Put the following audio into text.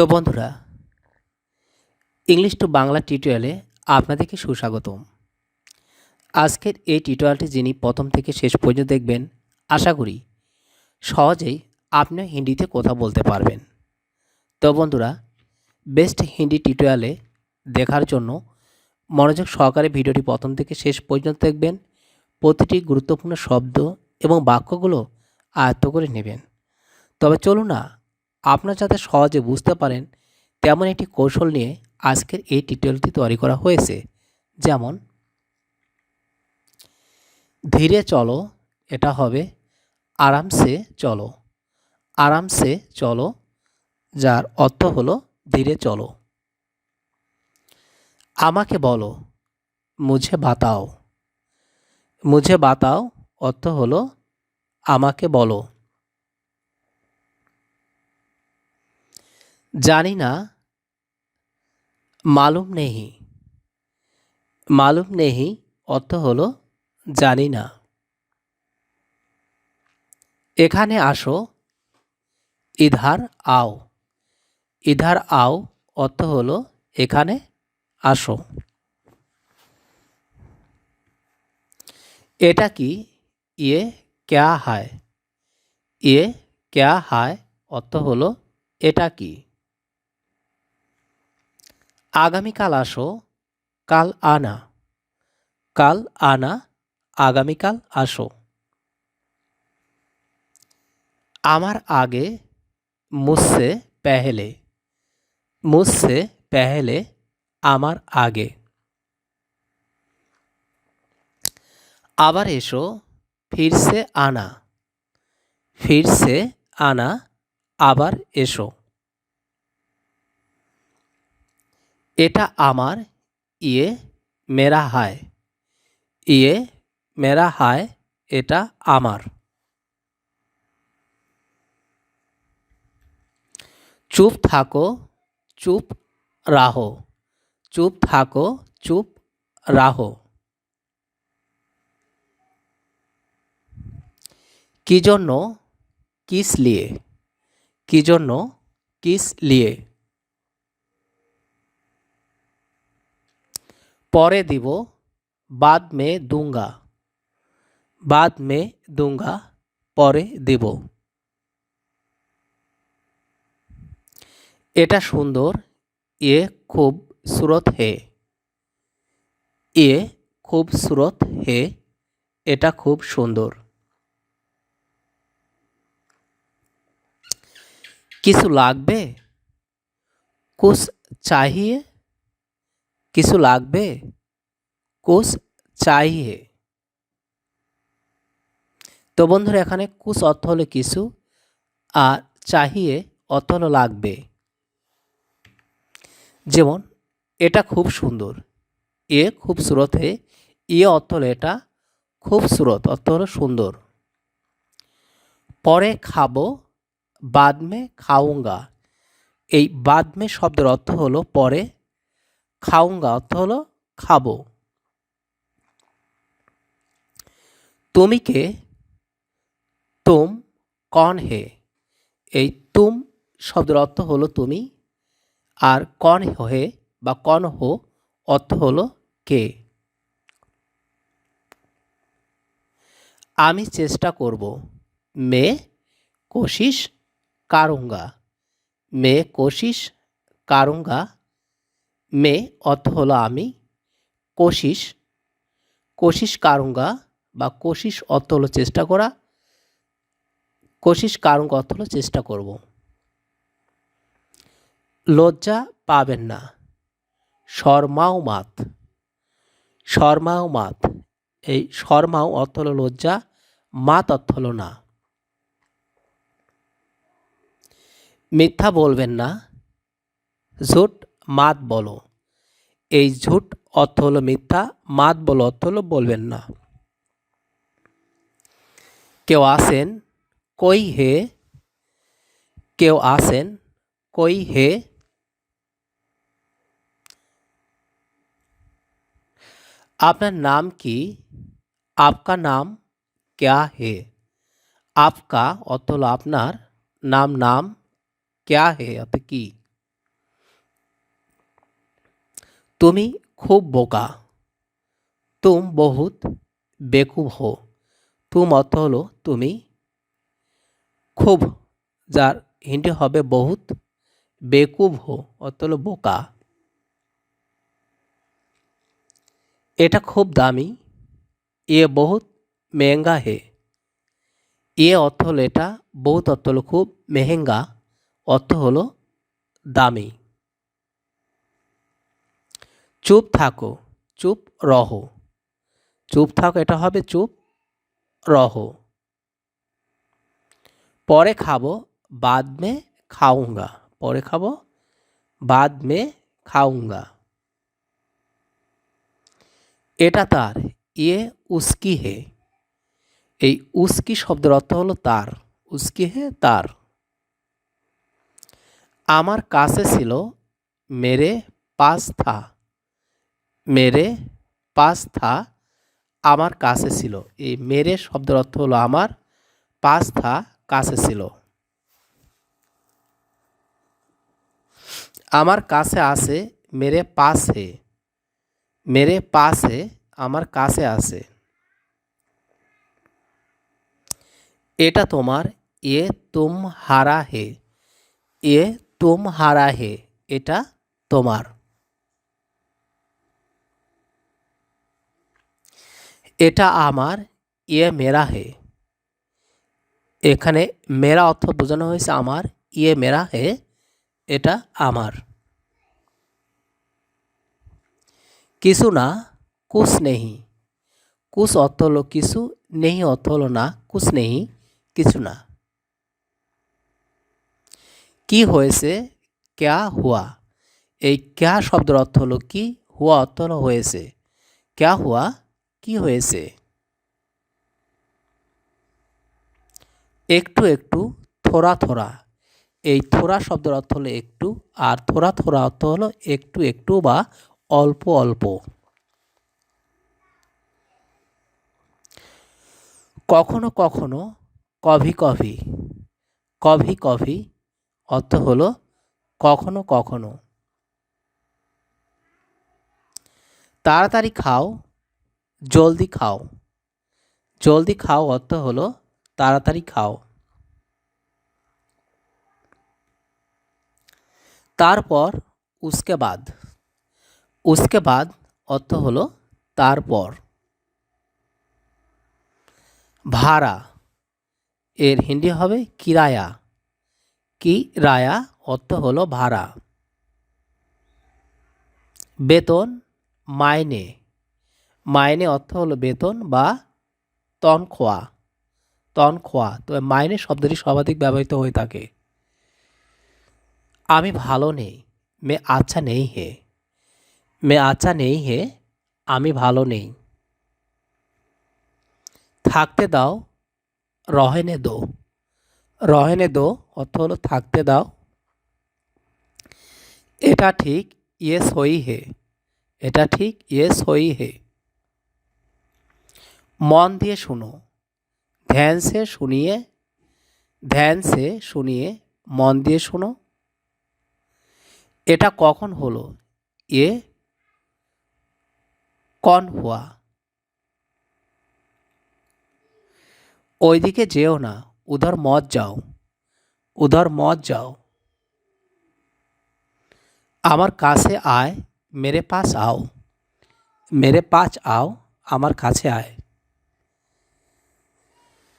তো বন্ধুরা, English to Bangla টিউটোরিয়ালে আপনাদেরকে সুস্বাগতম। আজকের এই টিউটোরিয়ালটি যিনি প্রথম থেকে শেষ পর্যন্ত দেখবেন, আশা করি সহজেই আপনিও হিন্দিতে কথা বলতে পারবেন। তো বন্ধুরা, বেস্ট হিন্দি টিউটোরিয়ালে দেখার জন্য মনোযোগ সহকারে ভিডিওটি প্রথম থেকে শেষ পর্যন্ত দেখবেন, প্রতিটি গুরুত্বপূর্ণ শব্দ এবং বাক্যগুলো আয়ত্ত করে নেবেন। তবে চলুন না আপনারা যাতে সহজে বুঝতে পারেন তেমন একটি কৌশল নিয়ে আজকের এই টিউটোরিয়ালটি তৈরি করা হয়েছে। যেমন, ধীরে চলো, এটা হবে আরামসে চলো। আরামসে চলো, যার অর্থ হলো ধীরে চলো। আমাকে বলো, মুঝে বাতাও। মুঝে বাতাও অর্থ হলো, আমাকে বলো। জানি না, মালুম নেহি। মালুম নেহি অর্থ হলো, জানি না। এখানে আসো, ইধার আও। ইধার আও অর্থ হলো, এখানে আসো। এটা কি? ইয়ে ক্যা হায়। ইয়ে ক্যা হায় অর্থ হলো, এটা কি? আগামীকাল আসো, কাল আনা। কাল আনা, আগামীকাল আসো। আমার আগে মুসসে পেহলে মুসসে পেহলে আমার আগে। আবার এসো, ফিরসে আনা ফিরসে আনা, আবার এসো। এটা আমার ইয়ে মেরা হায়। ইয়ে মেরা হায়, এটা আমার। চুপ থাকো, চুপ রাহো। চুপ থাকো, চুপ রাহো। কি জন্য কিস লিয়ে? কি জন্য কিস লিয়ে? পরে দিব বাদ মে দুঙ্গা। বাদ মে দুঙ্গা, পরে দেব। এটা সুন্দর, এ খুব সুরত হে। এ খুব সুরত হে, এটা খুব সুন্দর। কিছু লাগবে? কুছ চাহিয়ে? কিছু লাগবে? কুছ চাহিয়ে তো বন্ধুরা, এখানে কুছ অর্থ হলো কিছু, আর চাহিয়ে অর্থ হলো লাগবে। যেমন, এটা খুব সুন্দর। এ খুব সুরত ইয়ে অর্থ হলো এটা খুব সুরত, অর্থ হলো সুন্দর। পরে খাব, বাদমে খাউঙ্গা এই বাদমে শব্দের অর্থ হলো পরে খাউঙ্গা অর্থ হলো খাব। তুমি কে? তুম কন হে? এই তুম শব্দের অর্থ হলো তুমি। আর কন হে বা কন হো অর্থ হলো কে? আমি চেষ্টা করব। মে কোশিস কারুঙ্গা। মে কোশিস কারুঙ্গা মে অর্থ হলো আমি কোশিস কোশিস কারুঙ্গা বা কোশিস অর্থ হলো চেষ্টা করা কোশিস কারুঙ্গা অর্থ হলো চেষ্টা করব। লজ্জা পাবেন না, শর্মাও মাত শর্মাও মাত, এই শর্মাও অর্থ হলো লজ্জা, মাত অর্থ হলো না। মিথ্যা বলবেন না ঝুট মাত বলো। এই ঝুট অর্থ হলো মিথ্যা, মাত বলো অর্থ হলো বলবেন না। কেউ আসেন কই হে? কেউ আসেন কই হে? আপনার নাম কি? আপকা নাম ক্যা হে? আপকা অর্থ হলো আপনার, নাম নাম ক্যা হে অর্থ কি? তুমি খুব বোকা। তুম বহুত বেকুব হো। তুম অর্থ হলো তুমি খুব, যার হিন্দি হবে বহুত বেকুব হো, অর্থ হলো বোকা। এটা খুব দামি, এ বহুত মেহেঙ্গা হে। এ অর্থ হলো এটা, বহুত অর্থ হলো খুব মেহেঙ্গা, অর্থ হলো দামি। চুপ থাকো, চুপ রহো। চুপ থাকো, এটা হবে চুপ রহো। পরে খাব, বাদ মে খাউঙ্গা পরে খাব, বাদ মে খাউঙ্গা এটা তার ইয়ে উস্কি হে। এই উস্কি শব্দের অর্থ হলো তার। উস্কি হে, তার। আমার কাছে ছিল, মেরে পাস থা। মেরে পাস থা আমার কাছে ছিল। এই মেরে শব্দের অর্থ হলো আমার পাস থা কাছে ছিল। আমার কাছে আছে, মেরে হে। মেরে হে, আমার কাছে আছে। এটা তোমার, এ তুম হারা হে। এ তুম হারা হে, এটা তোমার। এটা আমার ইয়ে মেরা হে। এখানে মেরা অর্থ বোঝানো হয়েছে আমার ইয়ে মেরা হে, এটা আমার। কিছু না, কুছ নেহি। কুছ অর্থ হলো কিছু, নেহি অর্থ হলো না, কুছ নেহি, কিছু না। কি হয়েছে, ক্যা হুয়া? এই ক্যা শব্দের অর্থ হলো কি, হুয়া অর্থ হলো হয়েছে। ক্যা হুয়া? কি হয়েছে? একটু একটু, থোড়া থোড়া। এই থোড়া শব্দের অর্থ হলো একটু, আর থোড়া থোড়া অর্থ হলো একটু একটু বা অল্প অল্প। কখনো কখনো কভি কভি কভি কভি অর্থ হলো কখনো কখনো। তাড়াতাড়ি খাও জলদি খাও। জলদি খাও অর্থ হলো তাড়াতাড়ি খাও। তারপর উসকে বাদ। উসকে বাদ অর্থ হলো তারপর। ভাড়া। এর হিন্দি হবে কিরায়া। কি রায়া অর্থ হলো ভাড়া। বেতন, মাইনে। মাইনে অর্থ হলো বেতন বা তনখোয়া তনখোয়া। তো মাইনে শব্দটি সর্বাধিক ব্যবহৃত হয়ে থাকে। আমি ভালো নেই, মে আচ্ছা নেই হে। মে আচ্ছা নেই হে, আমি ভালো নেই। থাকতে দাও, রহেনে দো। রহেনে দো অর্থ হলো থাকতে দাও। এটা ঠিক, ইয়েস হই হে। এটা ঠিক, ইয়েস হই হে। মন দিয়ে শুনো। ধ্যান সে শুনিয়ে, ধ্যান সে শুনিয়ে মন দিয়ে শুনো। এটা কখন হলো? এ কন হুয়া? ওইদিকে যেও না, উধার মত যাও, উধার মত যাও। আমার কাছে আয়, মেরে পাস আও, মেরে পাস আও, আমার কাছে আয়।